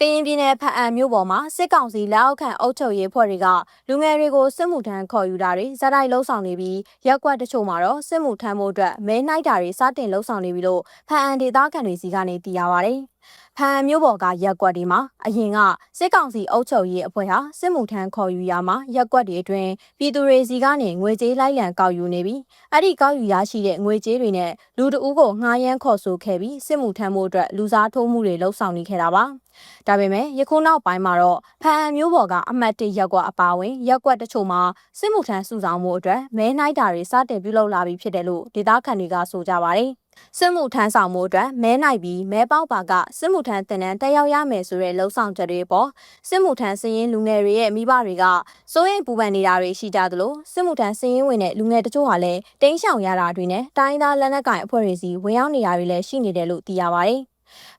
ကရင်ပြည်နယ်ဖအံမြို့ပေါ်မှာစစ်ကောင်စီလက်အောက်ခံအုပ်ချုပ်ရေးဖွဲ့တွေကလူငယ်တွေကိုစစ်မှုထမ်းခေါ်ယူတာတွေဇက်တိုက်လှုပ်ဆောင်နေပြီးရက်ကွက်တချို့မှာတော့စစ်မှုထမ်းဖို့အတွက်မဲနှိုက်တာတွေစတင်လှုပ်ဆောင်နေပြီလို့ဖအံဒေသခံတွေစီကနေသိရပါဗျ။ ဖအံမြို့ပေါ်ကရက်ကွက်တွေမှာအရင်ကစစ်ကောင်စီအုပ်ချုပ်ရေးအဖွဲ့ဟာစစ်မှုထမ်းခေါ်ယူရာမှာရက်ကွက်တွေအတွင်းပြည်သူတွေစီကနေငွေကြေးလိုက်လံကောက်ယူနေပြီးအဲ့ဒီကောက်ယူရရှိတဲ့ငွေကြေးတွေနဲ့လူတအူးကိုငှားရမ်းခေါ်ဆိုခဲ့ပြီးစစ်မှုထမ်းဖို့အတွက်လူစားထိုးမှုတွေလှုပ်ဆောင်နေခဲ့တာပါ။ဒါပေမဲ့ယခုနောက်ပိုင်းမှာတော့ဖအံမျိုးပေါ်ကအမတ်တရက်ကွက်အပါအဝင်ရက်ကွက်တချို့မှာစစ်မှုထမ်းစုဆောင်မှုအတွက်မဲနှိုက်တာတွေစတင်ပြုလုပ်လာပြီးဖြစ်တယ်လို့ဒေသခံတွေကဆိုကြပါတယ်။ စစ်မှုထမ်းဆောင်မှုအတွက်မဲနိုင်ပြီးမဲပေါက်ပါကစစ်မှုထမ်းတင်နန်းတက်ရောက်ရမယ်ဆိုတဲ့လှုံ့ဆော်ချက်တွေပေါ်စစ်မှုထမ်းစည်ရင်လူငယ်တွေရဲ့မိဘတွေကစိုးရိမ်ပူပန်နေတာတွေရှိကြသလိုစစ်မှုထမ်းစည်ရင်ဝင်တဲ့လူငယ်တချို့ဟာလည်းတင်းရှောင်ရတာတွေနဲ့တိုင်းသားလက်နက်ကိုင်အဖွဲ့တွေစီဝင်ရောက်နေတာတွေလည်းရှိနေတယ်လို့သိရပါတယ်။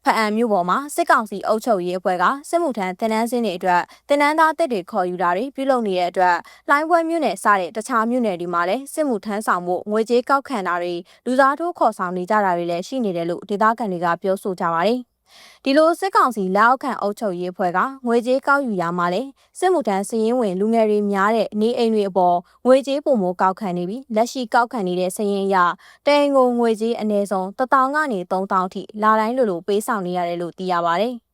ဖအံမြို့ပေါ်မှာစစ်ကောင်စီအုပ်ချုပ်ရေးအဖွဲ့ကစစ်မှုထမ်းတင်နန်းစင်းတွေအတွက်တင်နန်းသားတစ်တွေခေါ်ယူတာတွေပြုလုပ်နေတဲ့အတွက်လိုင်းပွဲမြို့နယ်စတဲ့တခြားမြို့နယ်တွေမှာလည်းစစ်မှုထမ်းဆောင်မှုငွေကြေးကောက်ခံတာတွေလူစားထိုးခေါ်ဆောင်နေကြတာတွေလည်းရှိနေတယ်လို့ဒေသခံတွေကပြောဆိုကြပါတယ်။ ဒီလိုစစ်ကောင်စီလက်အောက်ခံအုပ်ချုပ်ရေးအဖွဲ့ကငွေကြေးကောက်ယူရမှာလဲစစ်မှုထမ်းစည်ရင်းဝင်လူငယ်တွေများတဲ့နေအိမ်တွေအပေါ်ငွေကြေးပုံမကောက်ခံနေပြီးလက်ရှိကောက်ခံနေတဲ့စည်ရင်းရတိုင်ကိုငွေကြေးအနည်းဆုံး1000ကနေ3000ထိလာတိုင်းလိုလိုပေးဆောင်နေရတယ်လို့သိရပါတယ်။